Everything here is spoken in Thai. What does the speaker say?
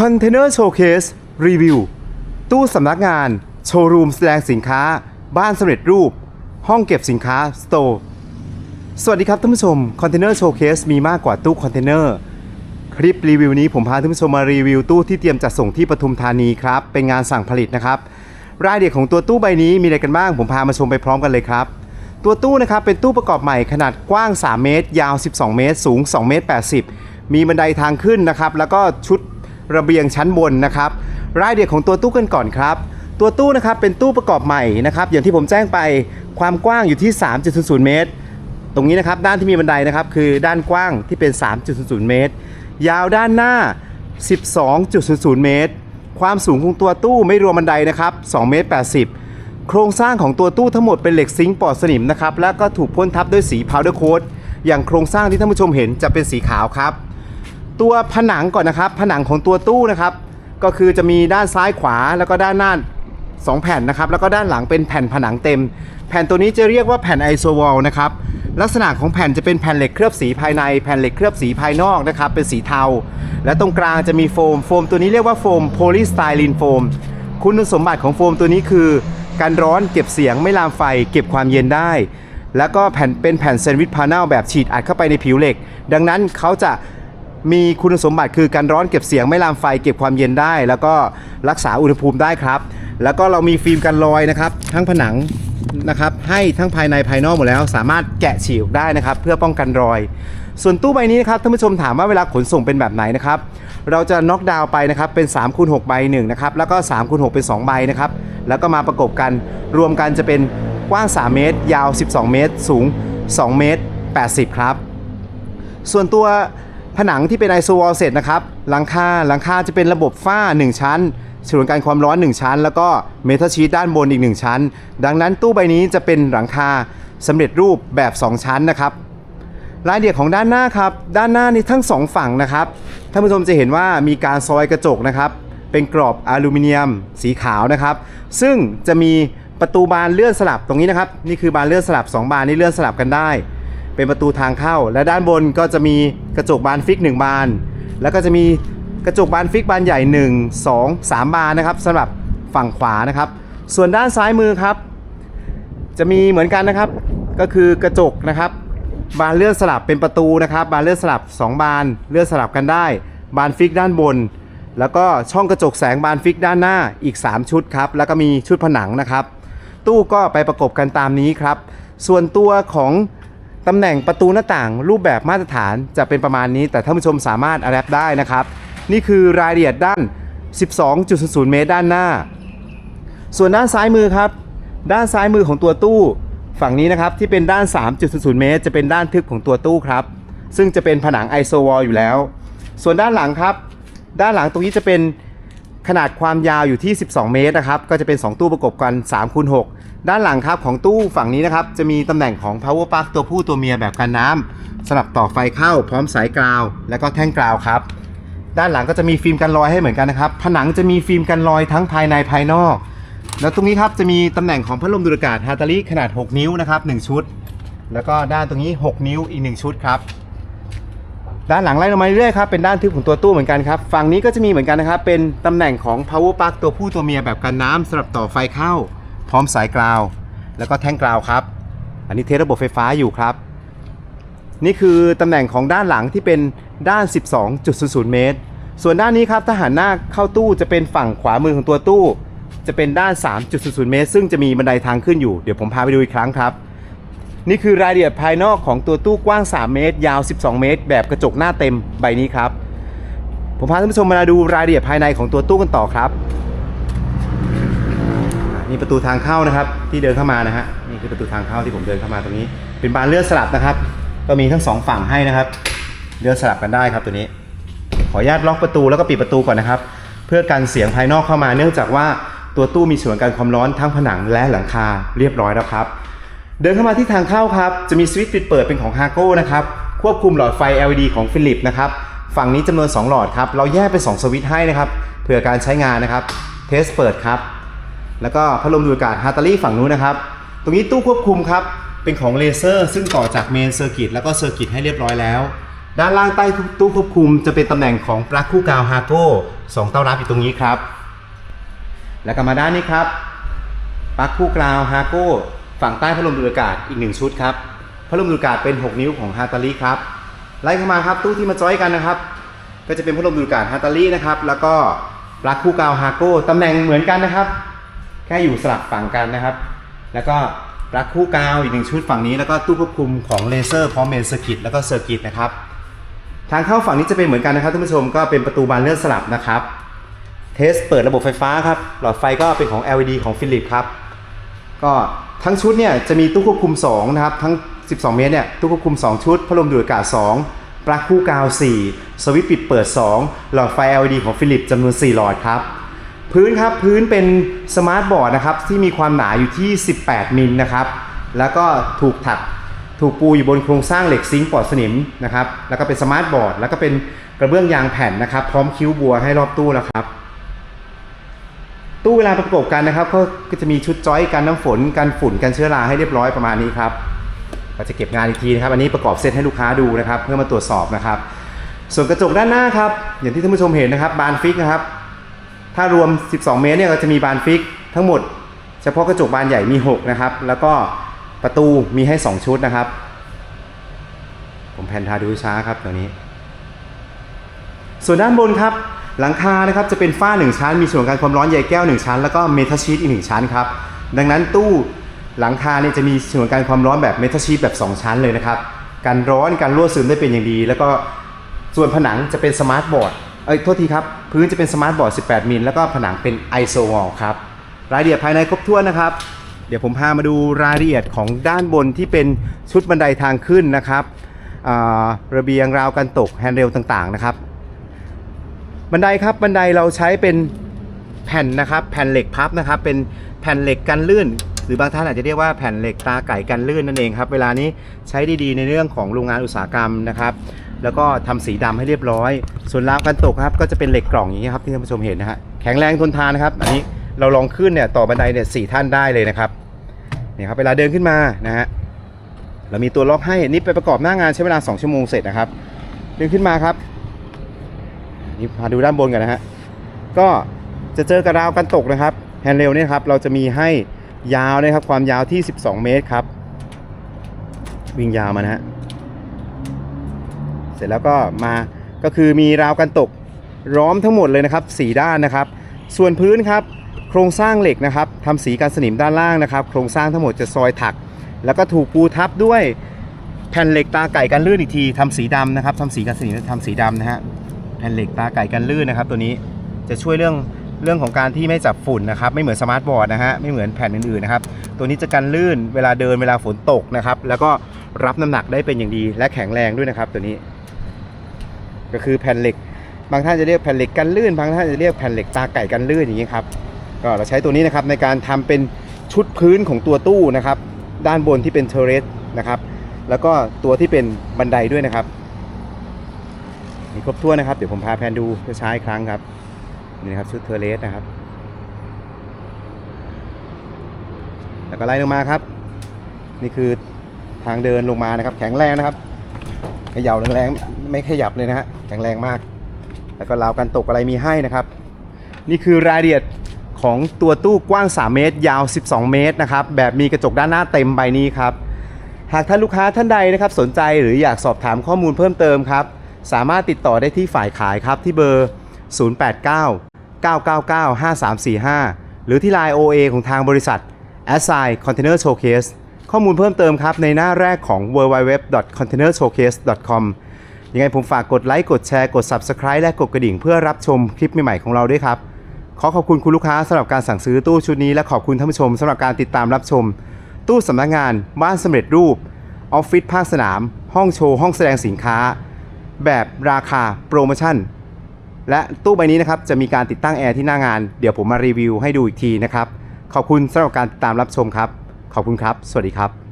คอนเทนเนอร์โชว์เคสรีวิว ตู้สำนักงาน โชว์รูมแสดงสินค้า บ้านสำเร็จรูป ห้องเก็บสินค้าสโตร์สวัสดีครับท่านผู้ชม คอนเทนเนอร์โชว์เคสมีมากกว่าตู้คอนเทนเนอร์ คลิปรีวิวนี้ผมพาท่านผู้ชมมารีวิวตู้ที่เตรียมจัดส่งที่ปทุมธานีครับ เป็นงานสั่งผลิตนะครับ รายละเอียดของตัวตู้ใบนี้มีอะไรกันบ้าง ผมพามาชมไปพร้อมกันเลยครับ ตัวตู้นะครับเป็นตู้ประกอบใหม่ขนาดกว้าง 3 เมตร ยาว 12 เมตร สูง 2 เมตร 80 มีบันไดทางขึ้นนะครับ แล้วก็ชุด ระเบียงชั้นบนนะครับ รายละเอียดของตัวตู้กันก่อนครับ ตัวตู้นะครับเป็นตู้ประกอบใหม่นะครับ อย่างที่ผมแจ้งไปความกว้างอยู่ที่ 3.00 เมตร ตรงนี้นะครับด้านที่มีบันไดนะครับคือด้านกว้างที่เป็น 3.00 เมตร ยาวด้านหน้า 12.00 เมตร ความสูงของตัวตู้ไม่รวมบันไดนะครับ2เมตร80 โครงสร้างของตัวตู้ทั้งหมดเป็นเหล็กซิงค์ปลอดสนิมนะครับ แล้วก็ถูกพ่นทับด้วยสีพาวเดอร์โค้ดอย่างโครงสร้างที่ท่านผู้ชมเห็นจะเป็นสีขาวครับ ตัวผนังก่อนนะครับ ผนังของตัวตู้นะครับ ก็คือจะมีด้านซ้ายขวาแล้วก็ด้านหน้า2แผ่นนะครับ แล้วก็ด้านหลังเป็นแผ่นผนังเต็ม แผ่นตัวนี้จะเรียกว่าแผ่นไอโซวอลนะครับ ลักษณะของแผ่นจะเป็นแผ่นเหล็กเคลือบสีภายใน แผ่นเหล็กเคลือบสีภายนอกนะครับ เป็นสีเทา และตรงกลางจะมีโฟม โฟมตัวนี้เรียกว่าโฟมโพลีสไตรีนโฟม คุณสมบัติของโฟมตัวนี้คือการร้อนเก็บเสียงไม่ลามไฟ เก็บความเย็นได้ แล้วก็แผ่นเป็นแผ่นแซนด์วิชพาเนลแบบฉีดอัดเข้าไปในผิวเหล็ก ดังนั้นเขาจะ มีคุณสมบัติคือการร้อนเก็บเสียงไม่ลามไฟเก็บความเย็นได้ แล้วก็รักษาอุณหภูมิได้ครับ แล้วก็เรามีฟิล์มกันรอยนะครับ ทั้งผนังนะครับให้ทั้งภายในภายนอกหมดแล้ว สามารถแกะฉีกออกได้นะครับ เพื่อป้องกันรอย ส่วนตู้ใบนี้นะครับท่านผู้ชมถามว่าเวลาขนส่งเป็นแบบไหนนะครับ เราจะน็อกดาวน์ไปนะครับเป็น3คูณ6ใบ1นะครับแล้วก็3คูณ6เป็น 2 ใบนะครับแล้วก็มาประกบกันรวมกันจะเป็นกว้าง 3 เมตร ยาว 12 เมตร สูง 2 เมตร 80 ครับ ส่วนตัว ผนังที่เป็นไอโซวอลเสร็จนะครับ หลังคาหลังคาจะเป็นระบบฝ้า 1 ชั้นฉนวนการความร้อน 1 ชั้น แล้วก็เมทัลชีตด้านบนอีก 1 ชั้น ดังนั้นตู้ใบนี้จะเป็นหลังคาสำเร็จรูปแบบ 2 ชั้นนะครับรายละเอียดของด้านหน้าครับ ด้านหน้านี่ทั้งสองฝั่งนะครับท่านผู้ชมจะเห็นว่ามีการซอยกระจกนะครับ เป็นกรอบอลูมิเนียมสีขาวนะครับ ซึ่งจะมีประตูบานเลื่อนสลับตรงนี้นะครับ นี่คือบานเลื่อนสลับ 2 บานนี่เลื่อนสลับกันได้ เป็นประตูทางเข้า และด้านบนก็จะมีกระจกบานฟิก 1 บาน แล้วก็จะมีกระจกบานฟิกบานใหญ่ 1 2 3 บานนะครับสำหรับฝั่งขวานะครับ ส่วนด้านซ้ายมือครับ จะมีเหมือนกันนะครับ ก็คือกระจกนะครับ บานเลื่อนสลับเป็นประตูนะครับ บานเลื่อนสลับ 2 บานเลื่อนสลับกันได้ บานฟิกด้านบน แล้วก็ช่องกระจกแสงบานฟิกด้านหน้าอีก 3 ชุดครับแล้วก็มีชุดผนังนะครับ ตู้ก็ไปประกบกันตามนี้ครับ ส่วนตัวของ ตำแหน่งประตูหน้าต่างรูปแบบมาตรฐานจะเป็นประมาณนี้ แต่ท่านผู้ชมสามารถอัดแอปได้นะครับ นี่คือรายละเอียดด้าน 12.00 เมตรด้านหน้า ส่วนด้านซ้ายมือครับ ด้านซ้ายมือของตัวตู้ ฝั่งนี้นะครับที่เป็นด้าน 3.00 เมตร จะเป็นด้านทึบของตัวตู้ครับ ซึ่งจะเป็นผนังไอโซวอลอยู่แล้ว ส่วนด้านหลังครับ ด้านหลังตรงนี้จะเป็น ขนาดความยาวอยู่ที่ 12 เมตรนะครับ ก็จะเป็น 2 ตู้ประกบกัน3คูณ6ด้านหลังครับของตู้ฝั่งนี้นะครับ จะมีตำแหน่งของ power plug ตัวผู้ตัวเมียแบบกันน้ำสำหรับต่อไฟเข้าพร้อมสายกราว และก็แท่งกราวครับ ด้านหลังก็จะมีฟิล์มกันรอยให้เหมือนกันนะครับ ผนังจะมีฟิล์มกันรอยทั้งภายในภายนอก แล้วตรงนี้ครับจะมีตำแหน่งของพัดลมดูดอากาศฮาตาริขนาด 6 นิ้วนะครับ1ชุด แล้วก็ด้านตรงนี้ 6 นิ้วอีก 1 ชุดครับ ด้านหลังไล่ลงมาเรื่อยครับเป็นด้านทึบของตัวตู้เหมือนกันครับฝั่งนี้ก็จะมีเหมือนกันนะครับเป็นตำแหน่งของ power plug ตัวผู้ตัวเมียแบบกันน้ำสำหรับต่อไฟเข้า พร้อมสายกราว แล้วก็แท่งกราวครับ อันนี้เทสระบบไฟฟ้าอยู่ครับ นี่คือตำแหน่งของด้านหลังที่เป็นด้าน 12.00 เมตร ส่วนด้านนี้ครับถ้าหันหน้าเข้าตู้จะเป็นฝั่งขวามือของตัวตู้ จะเป็นด้าน 3.00 เมตร ซึ่งจะมีบันไดทางขึ้นอยู่เดี๋ยวผมพาไปดูอีกครั้งครับ นี่คือรายละเอียดภายนอกของตัวตู้กว้าง 3 เมตร ยาว 12 เมตร แบบกระจกหน้าเต็มใบนี้ครับ ผมพาท่านผู้ชมมาดูรายละเอียดภายในของตัวตู้กันต่อครับนี่ประตูทางเข้านะครับ ที่เดินเข้ามานะฮะนี่คือประตูทางเข้าที่ผมเดินเข้ามาตรงนี้ เป็นบานเลื่อนสลับนะครับ ก็มีทั้งสองฝั่งให้นะครับเลื่อนสลับกันได้ครับตัวนี้ ขออนุญาตล็อกประตูแล้วก็ปิดประตูก่อนนะครับ เพื่อกันเสียงภายนอกเข้ามา เนื่องจากว่าตัวตู้มีส่วนการความร้อนทั้งผนังและหลังคาเรียบร้อยแล้วครับ เดินเข้ามาที่ทางเข้าครับ จะมีสวิตช์ปิดเปิดเป็นของ h a โก้นะครับ ควบคุมหลอดไฟ LED ของฟิลิปนะครับ ฝั่งนี้จำนวน 2 หลอดครับ เราแยกเป็น 2 สวิตช์ให้นะครับเผื่อการใช้งานนะครับ เทสเปิดครับ แล้วก็พัดลมดูดอากาศฮาร์ตารี่ฝั่งนู้นนะครับ ตรงนี้ตู้ควบคุมครับ เป็นของเลเซอร์ ซึ่งต่อจากเมนเซอร์กิตแล้วก็เซอร์กิตให้เรียบร้อยแล้ว ด้านล่างใต้ตู้ควบคุมจะเป็นตำแหน่งของปลั๊กคู่กาวฮาโก้สองเต้ารับอยู่ตรงนี้ครับ แล้วก็มาด้านนี้ครับปลั๊กคู่กาวฮาโก้ ฝั่งใต้พัดลมดูดอากาศอีกหนึ่งชุดครับพัดลมดูดอากาศเป็น 6 นิ้วของฮาตาลีครับไล่เข้ามาครับตู้ที่มาจอยกันนะครับ ก็จะเป็นพัดลมดูดอากาศฮาตาลีนะครับ แล้วก็ปลั๊กคู่กาวฮาโก้ตำแหน่งเหมือนกันนะครับ แค่อยู่สลับฝั่งกันนะครับ แล้วก็ปลั๊กคู่กาวอีกหนึ่งชุดฝั่งนี้แล้วก็ตู้ควบคุมของเลเซอร์พร้อมเมนเซอร์กิตแล้วก็เซอร์กิตนะครับทางเข้าฝั่งนี้จะเป็นเหมือนกันนะครับท่านผู้ชมก็เป็นประตูบานเลื่อนสลับนะครับ เทสเปิดระบบไฟฟ้าครับหลอดไฟก็เป็นของ LED ของฟิลิปครับก็ ทั้งชุดเนี่ยจะมีตู้ควบคุม2นะครับทั้ง 12 เมตรเนี่ยตู้ควบคุม 2 ชุด พัดลมดูดอากาศ 2 ปลั๊กคู่กาว 4 สวิตช์ปิดเปิด 2 หลอดไฟ LED ของฟิลิปจำนวน 4 หลอดครับ พื้นครับพื้นเป็นสมาร์ทบอร์ดนะครับที่มีความหนาอยู่ที่ 18 มิลนะครับแล้วก็ถูกถักถูกปูอยู่บนโครงสร้างเหล็กซิงค์ปลอดสนิมนะครับแล้วก็เป็นสมาร์ทบอร์ดแล้วก็เป็นกระเบื้องยางแผ่นนะครับพร้อมคิ้วบัวให้รอบตู้แล้วครับ ตู้เวลาประกบกันนะครับก็จะมีชุดจอยกันน้ำฝนกันฝุ่นกันเชื้อราให้เรียบร้อยประมาณนี้ครับก็จะเก็บงานอีกทีนะครับ อันนี้ประกอบเซตให้ลูกค้าดูนะครับ เพื่อมาตรวจสอบนะครับ ส่วนกระจกด้านหน้าครับ อย่างที่ท่านผู้ชมเห็นนะครับ บานฟิกนะครับ ถ้ารวม 12 เมตรเนี่ยก็จะมีบานฟิกทั้งหมด เฉพาะกระจกบานใหญ่มี 6 นะครับ แล้วก็ประตูมีให้ 2 ชุดนะครับ ผมแพนทาดูช้าครับตัวนี้ ส่วนด้านบนครับ หลังคานะครับจะเป็นฝ้า 1 ชั้น มีส่วนการความร้อนใยแก้ว 1 ชั้น แล้วก็เมทัลชีตอีก 1 ชั้นครับ ดังนั้นตู้หลังคาเนี่ยจะมีส่วนการความร้อนแบบเมทัลชีตแบบ 2 ชั้นเลยนะครับการร้อนการรั่วซึมได้เป็นอย่างดี แล้วก็ส่วนผนังจะเป็นสมาร์ทบอร์ดเอ้ยโทษทีครับ พื้นจะเป็นสมาร์ทบอร์ด 18 มิลแล้วก็ผนังเป็นไอโซวอลครับรายละเอียดภายในครบถ้วนนะครับ เดี๋ยวผมพามาดูรายละเอียดของด้านบนที่เป็นชุดบันไดทางขึ้นนะครับระเบียงราวกันตกแฮนด์เรลต่างๆนะครับ บันไดครับบันไดเราใช้เป็นแผ่นนะครับ แผ่นเหล็กพับนะครับ เป็นแผ่นเหล็กกันลื่น หรือบางท่านอาจจะเรียกว่าแผ่นเหล็กตาไก่กันลื่นนั่นเองครับ เวลานี้ใช้ดีๆในเรื่องของโรงงานอุตสาหกรรมนะครับ แล้วก็ทำสีดำให้เรียบร้อย ส่วนราวกันตกครับ ก็จะเป็นเหล็กกล่องอย่างนี้ครับที่ท่านผู้ชมเห็นนะฮะแข็งแรงทนทานนะครับ อันนี้เราลองขึ้นเนี่ยต่อบันไดเนี่ยสี่ท่านได้เลยนะครับเนี่ยครับเวลาเดินขึ้นมานะฮะเรามีตัวล็อกให้นี่ไปประกอบหน้างานใช้เวลา 2 ชั่วโมงเสร็จนะครับเดินขึ้นมาครับ นี่พาดูด้านบนกันนะฮะก็จะเจอกระราวกันตกนะครับแฮนด์เรลเนี่ยครับเราจะมีให้ยาวนะครับความยาวที่ 12 เมตรครับวิ่งยาวมานะฮะเสร็จแล้วก็มาก็คือมีราวกันตกล้อมทั้งหมดเลยนะครับ 4 ด้านนะครับ ส่วนพื้นครับ โครงสร้างเหล็กนะครับทำสีกันสนิมด้านล่างนะครับ โครงสร้างทั้งหมดจะซอยถัก แล้วก็ถูกปูทับด้วยแผ่นเหล็กตาไก่กันลื่นอีกทีทำสีดำนะครับทำสีกันสนิมทำสีดำนะฮะ ผ่นเหล็กตาไก่กันลื่นนะครับ ตัวนี้จะช่วยเรื่องเรื่องของการที่ไม่จับฝุ่นนะครับ ไม่เหมือนสมาร์ทบอร์ดนะฮะไม่เหมือนแผ่นอื่นๆนะครับ ตัวนี้จะกันลื่นเวลาเดินเวลาฝนตกนะครับ แล้วก็รับน้ำหนักได้เป็นอย่างดี และแข็งแรงด้วยนะครับ ตัวนี้ ก็คือแผ่นเหล็ก บางท่านจะเรียกแผ่นเหล็กกันลื่น บางท่านจะเรียกแผ่นเหล็กตาไก่กันลื่นอย่างนี้ครับก็เราใช้ตัวนี้นะครับในการทำเป็นชุดพื้นของตัวตู้นะครับ ด้านบนที่เป็นเทเรสนะครับ แล้วก็ตัวที่เป็นบันไดด้วยนะครับ มีครบถ้วนนะครับ เดี๋ยวผมพาแพนดูช้าๆอีกครั้งครับ นี่นะครับชุดเทอร์เลสนะครับ แล้วก็ไล่ลงมาครับ นี่คือทางเดินลงมานะครับ แข็งแรงนะครับเขย่าแรงๆไม่ขยับเลยนะฮะแข็งแรงมาก แล้วก็ราวกันตกอะไรมีให้นะครับ นี่คือรายละเอียดของตัวตู้กว้าง 3 เมตร ยาว 12 เมตรนะครับ แบบมีกระจกด้านหน้าเต็มใบนี้ครับ หากท่านลูกค้าท่านใดนะครับ สนใจหรืออยากสอบถามข้อมูลเพิ่มเติมครับ สามารถติดต่อได้ที่ฝ่ายขายครับที่เบอร์ 089 999 5345 หรือที่ Line OA ของทางบริษัท a s s i Container Showcase ข้อมูลเพิ่มเติมครับในหน้าแรกของ www.containershowcase.com ยังไงผมฝากกดไลค์กดแชร์กด Subscribe และกดกระดิ่งเพื่อรับชมคลิปใหม่ๆของเราด้วยครับ ขอขอบคุณคุณลูกค้าสำหรับการสั่งซื้อตู้ชุดนี้และขอบคุณท่านผู้ชมสำหรับการติดตามรับชม ตู้สำนักงาน บ้านสำเร็จรูปออฟฟิศภาคสนาม ห้องโชว์ห้องแสดงสินค้า แบบราคาโปรโมชั่น และตู้ใบนี้นะครับจะมีการติดตั้งแอร์ที่หน้างาน เดี๋ยวผมมารีวิวให้ดูอีกทีนะครับ ขอบคุณสำหรับการติดตามรับชมครับ ขอบคุณครับ สวัสดีครับ